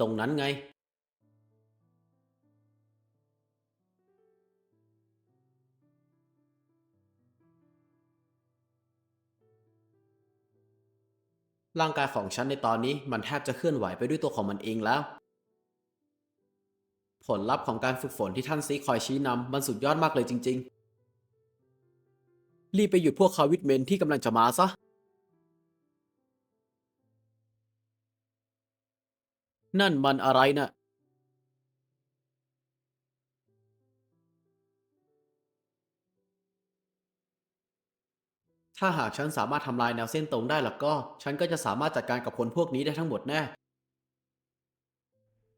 ตรงนั้นไงร่างกายของฉันในตอนนี้มันแทบจะเคลื่อนไหวไปด้วยตัวของมันเองแล้ว ผลลัพธ์ของการฝึกฝนที่ท่านซีคอยชี้นำมันสุดยอดมากเลยจริง ๆ รีบไปหยุดพวกคาวิทเมนที่กำลังจะมาซะ นั่นมันอะไรน่ะถ้าหากฉันสามารถทำลายแนวเส้นตรงได้แล้วก็ ฉันก็จะสามารถจัดการกับคนพวกนี้ได้ทั้งหมดแน่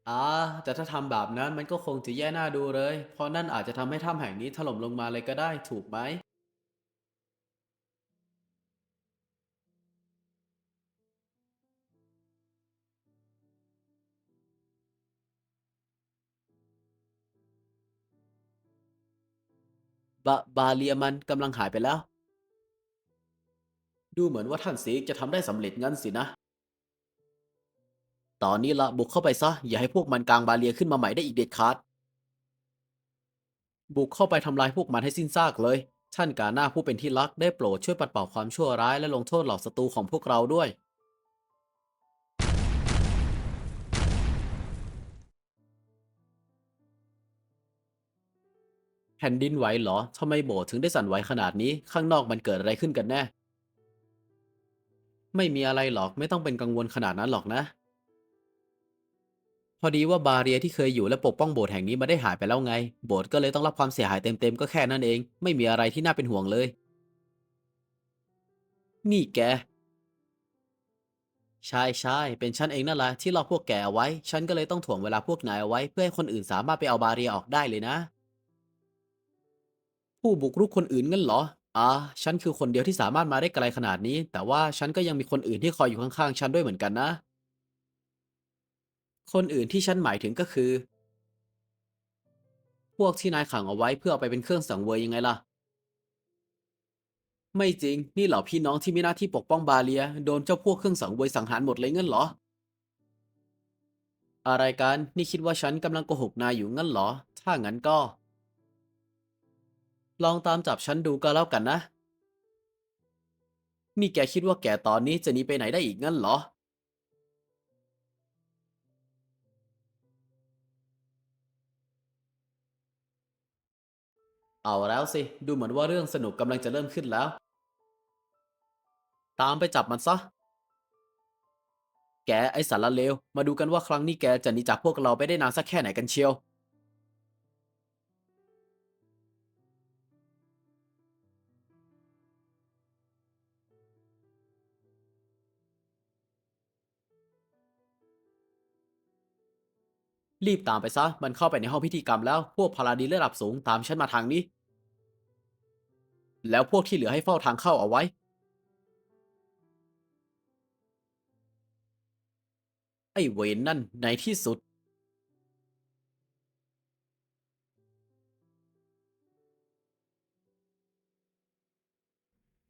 อ่าแต่ถ้าทำแบบนั้นมันก็คงจะแย่หน้าดูเลย เพราะนั่นอาจจะทำให้ถ้ำแห่งนี้ถล่มลงมาเลยก็ได้ถูกไหม บาเลียมันกำลังหายไปแล้ว ดูเหมือนว่าท่านซีกจะทำได้สำเร็จงั้นสินะ ตอนนี้ละบุกเข้าไปซะ อย่าให้พวกมันกลางบาเลียขึ้นมาใหม่ได้อีกเด็ดขาด บุกเข้าไปทำลายพวกมันให้สิ้นซากเลย ท่านกาหน้าผู้เป็นที่รักได้โปรดช่วยปัดเป่าความชั่วร้ายและลงโทษเหล่าศัตรูของพวกเราด้วย แผ่นดินไหวเหรอทำไมโบสถ์ถึงได้สั่นไหวขนาดนี้ ข้างนอกมันเกิดอะไรขึ้นกันแน่ ไม่มีอะไรหรอกไม่ต้องเป็นกังวลขนาดนั้นหรอกนะ พอดีว่าบาเรียที่เคยอยู่และปกป้องโบสถ์แห่งนี้มาได้หายไปแล้วไง โบสถ์ก็เลยต้องรับความเสียหายเต็มๆก็แค่นั้นเอง ไม่มีอะไรที่น่าเป็นห่วงเลย นี่แก ใช่ใช่เป็นฉันเองนั่นแหละที่ล็อกพวกแกเอาไว้ ฉันก็เลยต้องถ่วงเวลาพวกนายเอาไว้ เพื่อให้คนอื่นสามารถไปเอาบาเรียออกได้เลยนะ ผู้บุกรุกคนอื่นงั้นเหรอ อ่า ฉันคือคนเดียวที่สามารถมาได้ไกลขนาดนี้ แต่ว่าฉันก็ยังมีคนอื่นที่คอยอยู่ข้างๆ ฉันด้วยเหมือนกันนะ คนอื่นที่ฉันหมายถึงก็คือ พวกที่นายขังเอาไว้เพื่อเอาไปเป็นเครื่องสังเวยยังไงล่ะ ไม่จริง นี่เหล่าพี่น้องที่มีหน้าที่ปกป้องบาเลีย โดนเจ้าพวกเครื่องสังเวยสังหารหมดเลยงั้นเหรอ อะไรกัน นี่คิดว่าฉันกำลังโกหกนายอยู่งั้นเหรอ ถ้างั้นก็ ลองตามจับฉันดูก็แล้วกันนะ นี่แกคิดว่าแกตอนนี้จะหนีไปไหนได้อีกงั้นเหรอ เอาแล้วสิ ดูเหมือนว่าเรื่องสนุกกำลังจะเริ่มขึ้นแล้ว ตามไปจับมันซะ แกไอสารเลว มาดูกันว่าครั้งนี้แกจะหนีจากพวกเราไปได้นานสักแค่ไหนกันเชียว รีบตามไปซะ มันเข้าไปในห้องพิธีกรรมแล้ว พวกพาราดีระดับสูงตามฉันมาทางนี้ แล้วพวกที่เหลือให้เฝ้าทางเข้าเอาไว้ ไอ้เวนนั่นในที่สุด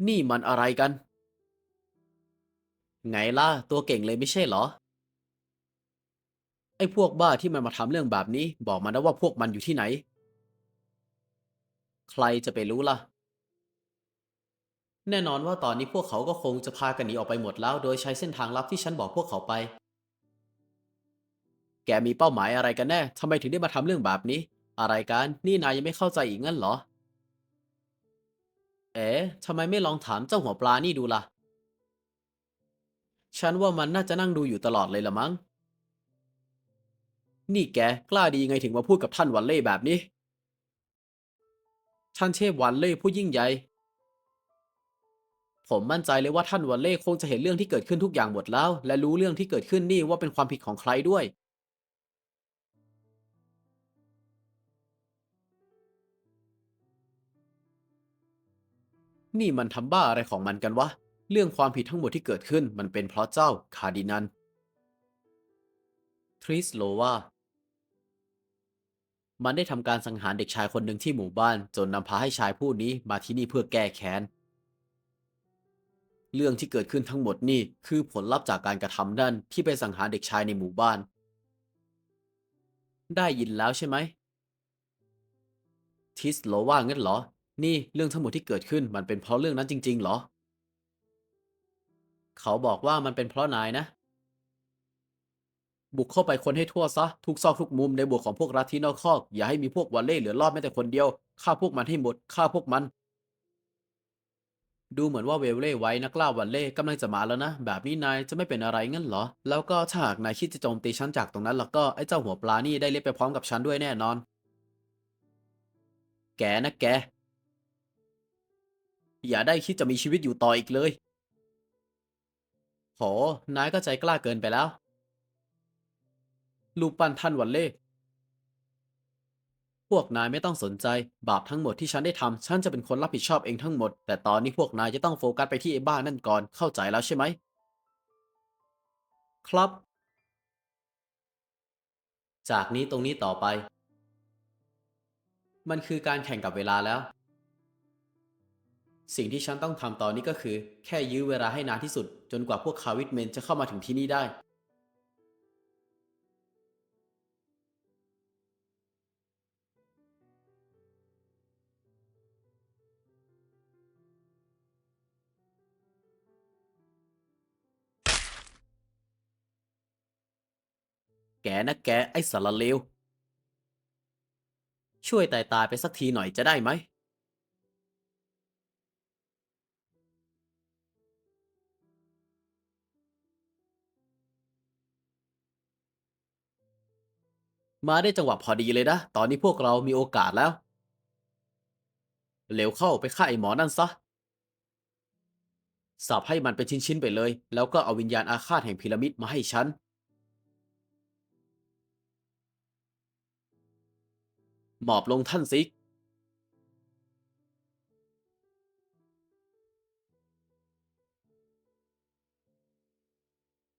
นี่มันอะไรกัน ไงล่ะ ตัวเก่งเลยไม่ใช่เหรอ ไอ้พวกบ้าที่มันมาทำเรื่องแบบนี้ บอกมานะว่าพวกมันอยู่ที่ไหน ใครจะไปรู้ล่ะ แน่นอนว่าตอนนี้พวกเขาก็คงจะพากันหนีออกไปหมดแล้ว โดยใช้เส้นทางลับที่ฉันบอกพวกเขาไป แกมีเป้าหมายอะไรกันแน่ทำไมถึงได้มาทำเรื่องแบบนี้ อะไรกัน นี่นายยังไม่เข้าใจอีกงั้นเหรอ เอ๋ทำไมไม่ลองถามเจ้าหัวปลานี่ดูล่ะ ฉันว่ามันน่าจะนั่งดูอยู่ตลอดเลยละมั้ง นี่แกกล้าดียังไงถึงมาพูดกับท่านวันเล่แบบนี้ ท่านเทพวันเล่ผู้ยิ่งใหญ่ ผมมั่นใจเลยว่าท่านวันเล่คงจะเห็นเรื่องที่เกิดขึ้นทุกอย่างหมดแล้ว และรู้เรื่องที่เกิดขึ้นนี่ว่าเป็นความผิดของใครด้วย นี่มันทำบ้าอะไรของมันกันวะ เรื่องความผิดทั้งหมดที่เกิดขึ้นมันเป็นเพราะเจ้าคาร์ดินันทริสโลวา มันได้ทำการสังหารเด็กชายคนหนึ่งที่หมู่บ้าน จนนำพาให้ชายผู้นี้มาที่นี่เพื่อแก้แค้น เรื่องที่เกิดขึ้นทั้งหมดนี่คือผลลัพธ์จากการกระทำนั่นที่ไปสังหารเด็กชายในหมู่บ้าน ได้ยินแล้วใช่ไหม ทิสโลว่างั้นเหรอ นี่เรื่องทั้งหมดที่เกิดขึ้นมันเป็นเพราะเรื่องนั้นจริง ๆ เหรอ เขาบอกว่ามันเป็นเพราะนายนะ บุกเข้าไปคนให้ทั่วซะ ทุกซอกทุกมุมในบวกของพวกรัฐที่นอกคอก อย่าให้มีพวกวันเล่เหลือรอดแม้แต่คนเดียวฆ่าพวกมันให้หมดฆ่าพวกมัน ดูเหมือนว่าเวลเล่ไว้นักล่าวันเล่กำลังจะมาแล้วนะ แบบนี้นายจะไม่เป็นอะไรงั้นเหรอ แล้วก็ถ้าหากนายคิดจะโจมตีฉันจากตรงนั้นแล้วก็ไอ้เจ้าหัวปลานี่ได้เล่นไปพร้อมกับฉันด้วยแน่นอน แกนะแก อย่าได้คิดจะมีชีวิตอยู่ต่ออีกเลยโหนายก็ใจกล้าเกินไปแล้ว ลูกปั้นท่านวันเล่ พวกนายไม่ต้องสนใจ บาปทั้งหมดที่ฉันได้ทำฉันจะเป็นคนรับผิดชอบเองทั้งหมด แต่ตอนนี้พวกนายจะต้องโฟกัสไปที่ไอ้บ้านั่นก่อน เข้าใจแล้วใช่ไหม ครับ จากนี้ตรงนี้ต่อไป มันคือการแข่งกับเวลาแล้ว สิ่งที่ฉันต้องทำตอนนี้ก็คือ แค่ยื้อเวลาให้นานที่สุด จนกว่าพวกคาวิทเมนจะเข้ามาถึงที่นี่ได้ แกนะแกไอ้สารเลว ช่วยตายตายไปสักทีหน่อยจะได้ไหม มาได้จังหวะพอดีเลยนะ ตอนนี้พวกเรามีโอกาสแล้ว เร็วเข้าไปฆ่าไอ้หมอนั่นซะสับให้มันเป็นชิ้น ๆ ไปเลย แล้วก็เอาวิญญาณอาฆาตแห่งพีระมิดมาให้ฉัน หมอบลงท่านซิก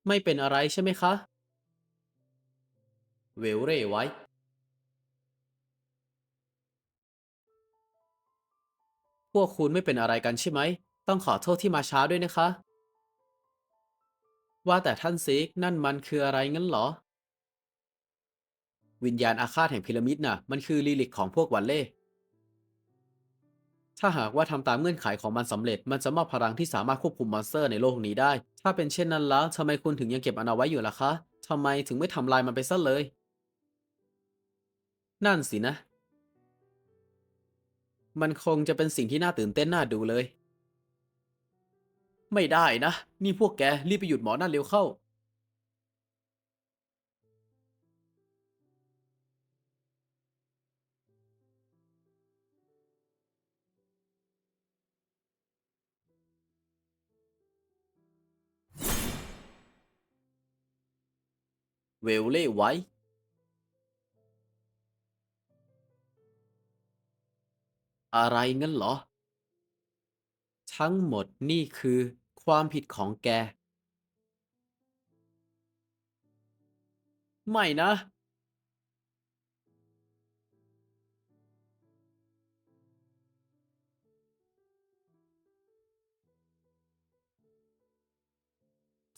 ไม่เป็นอะไรใช่ไหมคะ เวลเร่ไว้ พวกคุณไม่เป็นอะไรกันใช่ไหม ต้องขอโทษที่มาช้าด้วยนะคะ ว่าแต่ท่านซิกนั่นมันคืออะไรงั้นเหรอ วิญญาณอาฆาตแห่งพีระมิดน่ะ มันคือลีลิกของพวกวันเล่ ถ้าหากว่าทำตามเงื่อนไขของมันสำเร็จ มันจะมอบพลังที่สามารถควบคุมมอนสเตอร์ในโลกนี้ได้ ถ้าเป็นเช่นนั้นแล้วทำไมคุณถึงยังเก็บมันเอาไว้อยู่ล่ะคะทำไมถึงไม่ทำลายมันไปซะเลย นั่นสินะ มันคงจะเป็นสิ่งที่น่าตื่นเต้นน่าดูเลย ไม่ได้นะ นี่พวกแกรีบไปหยุดหมอนั่นเร็วเข้า เวลเล่ไว้ อะไรงั้นเหรอ ทั้งหมดนี่คือความผิดของแก ไม่นะ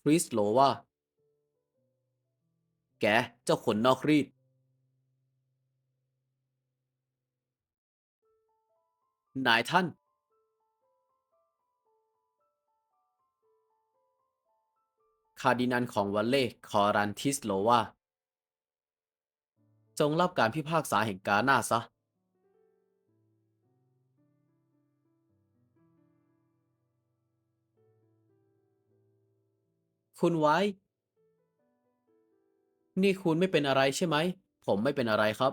คริสโลว่า แก เจ้าขนนอกรีด นายท่าน คาร์ดินันของวัลเล่ คอรันทิสโลวา จงรับการพิพากษาแห่งกาหน้าซะ คุณไว้ นี่คุณไม่เป็นอะไรใช่ไหม ผมไม่เป็นอะไรครับ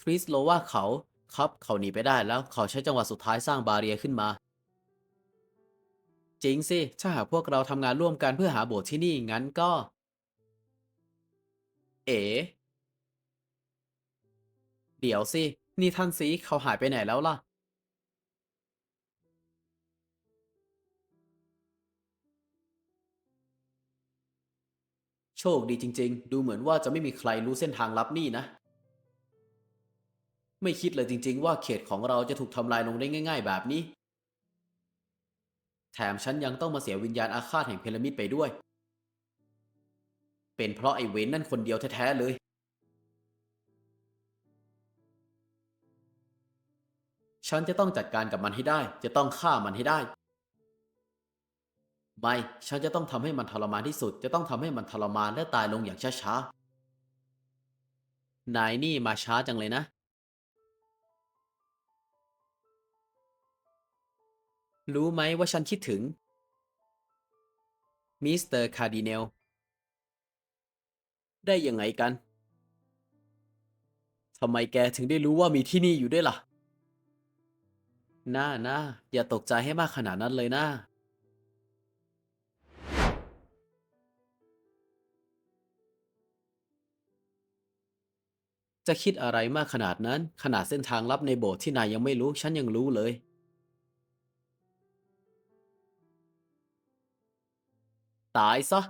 ฟริสโลว่าเขา ครับ เขาหนีไปได้แล้ว เขาใช้จังหวะสุดท้ายสร้างบาเรียขึ้นมา จริงสิ ถ้าหากพวกเราทำงานร่วมกันเพื่อหาโบสถ์ที่นี่ งั้นก็ เอ๋ เดี๋ยวสิ นี่ท่านซีเขาหายไปไหนแล้วล่ะ โชคดีจริง ๆ ดูเหมือนว่าจะไม่มีใครรู้เส้นทางลับนี่นะ ไม่คิดเลยจริง ๆ ว่าเขตของเราจะถูกทำลายลงได้ง่าย ๆ แบบนี้ แถมฉันยังต้องมาเสียวิญญาณอาฆาตแห่งพีระมิดไปด้วย เป็นเพราะไอ้เวนนั่นคนเดียวแท้ๆเลย ฉันจะต้องจัดการกับมันให้ได้ จะต้องฆ่ามันให้ได้ ไม่ฉันจะต้องทำให้มันทรมานที่สุด จะต้องทำให้มันทรมานและตายลงอย่างช้าๆ นายนี่มาช้าจังเลยนะ รู้ไหมว่าฉันคิดถึง มิสเตอร์คาร์ดิเนล ได้ยังไงกัน ทำไมแกถึงได้รู้ว่ามีที่นี่อยู่ด้วยล่ะ น่าน่าอย่าตกใจให้มากขนาดนั้นเลยนะ จะคิดอะไรมากขนาดนั้น ขนาดเส้นทางลับในโบสถ์ที่นายยังไม่รู้ ฉันยังรู้เลย ตายซะ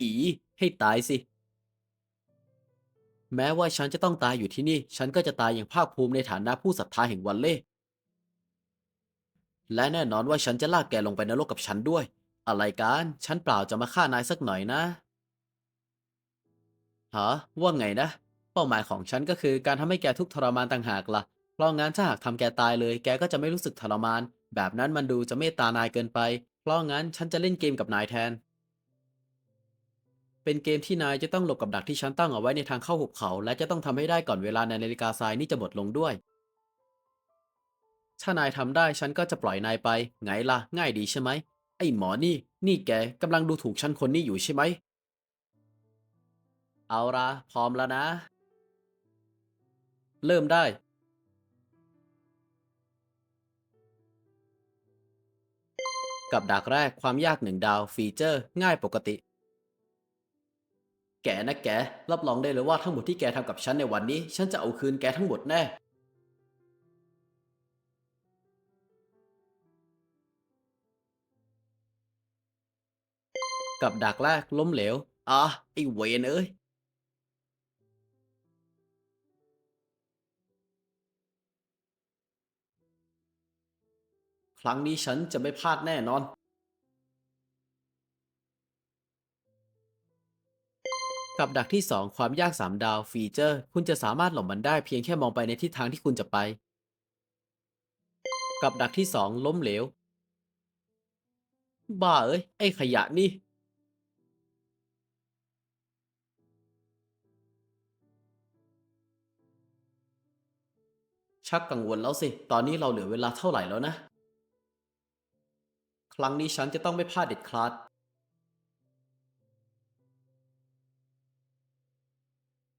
อี ให้ตายสิ แม้ว่าฉันจะต้องตายอยู่ที่นี่ ฉันก็จะตายอย่างภาคภูมิในฐานะผู้ศรัทธาแห่งวันเล่ และแน่นอนว่าฉันจะลากแกลงไปนรกกับฉันด้วย อะไรกัน ฉันเปล่าจะมาฆ่านายสักหน่อยนะ ฮะ ว่าไงนะ เป้าหมายของฉันก็คือการทำให้แกทุกทรมานต่างหากล่ะ เพราะงั้นถ้าหากทำแกตายเลย แกก็จะไม่รู้สึกทรมาน แบบนั้นมันดูจะเมตตานายเกินไป เพราะงั้นฉันจะเล่นเกมกับนายแทน เป็นเกมที่นายจะต้องหลบกับดักที่ฉันตั้งเอาไว้ในทางเข้าหุบเขา และจะต้องทำให้ได้ก่อนเวลาในนาฬิกาทรายนี่จะหมดลงด้วย ถ้านายทำได้ฉันก็จะปล่อยนายไป ไงล่ะ ง่ายดีใช่ไหม ไอ้หมอนี่ นี่แกกำลังดูถูกฉันคนนี้อยู่ใช่ไหม เอาละพร้อมแล้วนะ เริ่มได้กับดักแรกความยากหนึ่งดาวฟีเจอร์ ง่ายปกติ แกนะแก รับรองได้เลยว่าทั้งหมดที่แกทำกับฉันในวันนี้ ฉันจะเอาคืนแกทั้งหมดแน่ กับดักแรกล้มเหลว อะไอ้เวนเอ้ย ครั้งนี้ฉันจะไม่พลาดแน่นอน กับดักที่ 2 ความยาก 3 ดาวฟีเจอร์ คุณจะสามารถหลบมันได้เพียงแค่มองไปในทิศทางที่คุณจะไป กับดักที่ 2 ล้มเหลว บ้าเอ้ย ไอ้ขยะนี่ ชักกังวลแล้วสิ ตอนนี้เราเหลือเวลาเท่าไหร่แล้วนะ ครั้งนี้ฉันจะต้องไม่พลาดเด็ดขาด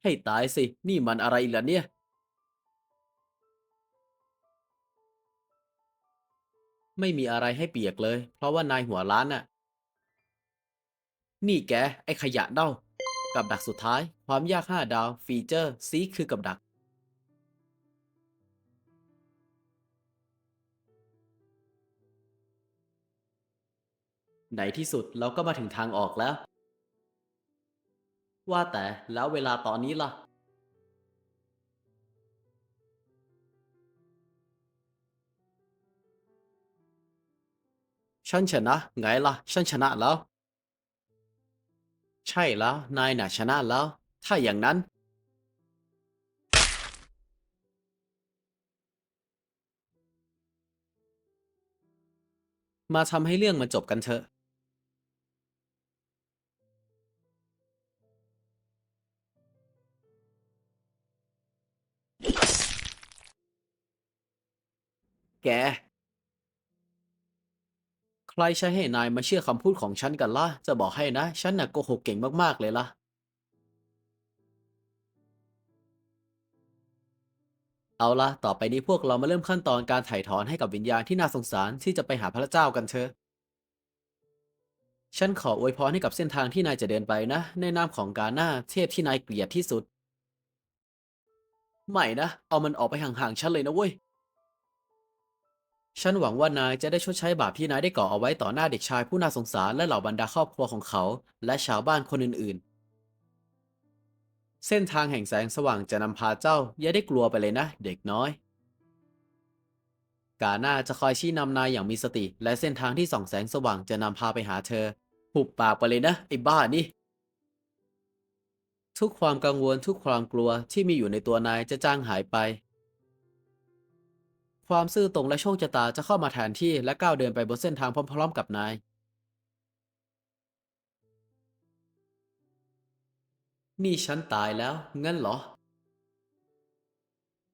ให้ตายสิ นี่มันอะไรล่ะเนี่ย ไม่มีอะไรให้เปียกเลย เพราะว่านายหัวล้านน่ะ นี่แก ไอ้ขยะเน่า กับดักสุดท้าย ความยาก5ดาว ฟีเจอร์ซีคือกับดักในที่สุดเราก็มาถึงทางออกแล้ว ว่าแต่แล้วเวลาตอนนี้ล่ะ ฉันชนะ ไงล่ะ ฉันชนะแล้ว ใช่แล้ว นายน่ะชนะแล้ว ถ้าอย่างนั้น มาทำให้เรื่องมันจบกันเถอะ แก ใครใช้ให้นายมาเชื่อคำพูดของฉันกันล่ะ จะบอกให้นะ ฉันน่ะโกหกเก่งมากๆเลยล่ะ เอาล่ะ ต่อไปนี้พวกเรามาเริ่มขั้นตอนการถ่ายถอนให้กับวิญญาณที่น่าสงสารที่จะไปหาพระเจ้ากันเถอะ ฉันขออวยพรให้กับเส้นทางที่นายจะเดินไปนะ ในนามของกาหน้าเทพที่นายเกลียดที่สุด ไม่นะ เอามันออกไปห่างๆฉันเลยนะเว้ย ฉันหวังว่านายจะได้ชดใช้บาปที่นายได้ก่อเอาไว้ต่อหน้าเด็กชายผู้น่าสงสารและเหล่าบรรดาครอบครัวของเขา และชาวบ้านคนอื่นๆ เส้นทางแห่งแสงสว่างจะนำพาเจ้า อย่าได้กลัวไปเลยนะ เด็กน้อย กาหน้าจะคอยชี้นำนายอย่างมีสติ และเส้นทางที่ส่องแสงสว่างจะนำพาไปหาเธอหุบปากไปเลยนะไอ้บ้านี่ทุกความกังวลทุกความกลัวที่มีอยู่ในตัวนายจะจางหายไป ความซื่อตรงและโชคชะตาจะเข้ามาแทนที่และก้าวเดินไปบนเส้นทางพร้อมๆกับนาย นี่ฉันตายแล้ว งั้นเหรอ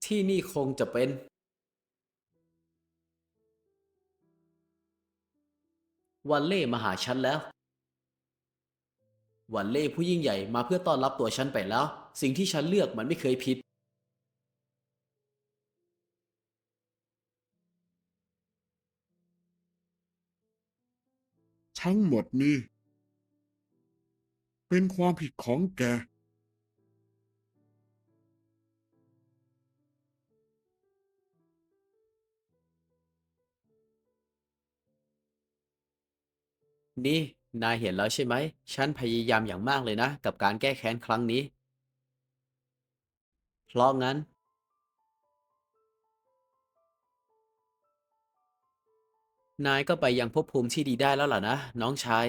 ที่นี่คงจะเป็น วันเล่มาหาฉันแล้ว วันเล่ผู้ยิ่งใหญ่มาเพื่อต้อนรับตัวฉันไปแล้ว สิ่งที่ฉันเลือกมันไม่เคยผิด ทั้งหมดนี้ เป็นความผิดของแก นี่ นายเห็นแล้วใช่ไหม ฉันพยายามอย่างมากเลยนะ กับการแก้แค้นครั้งนี้ เพราะงั้น นายก็ไปยังภพภูมิที่ดีได้แล้วล่ะนะ น้องชาย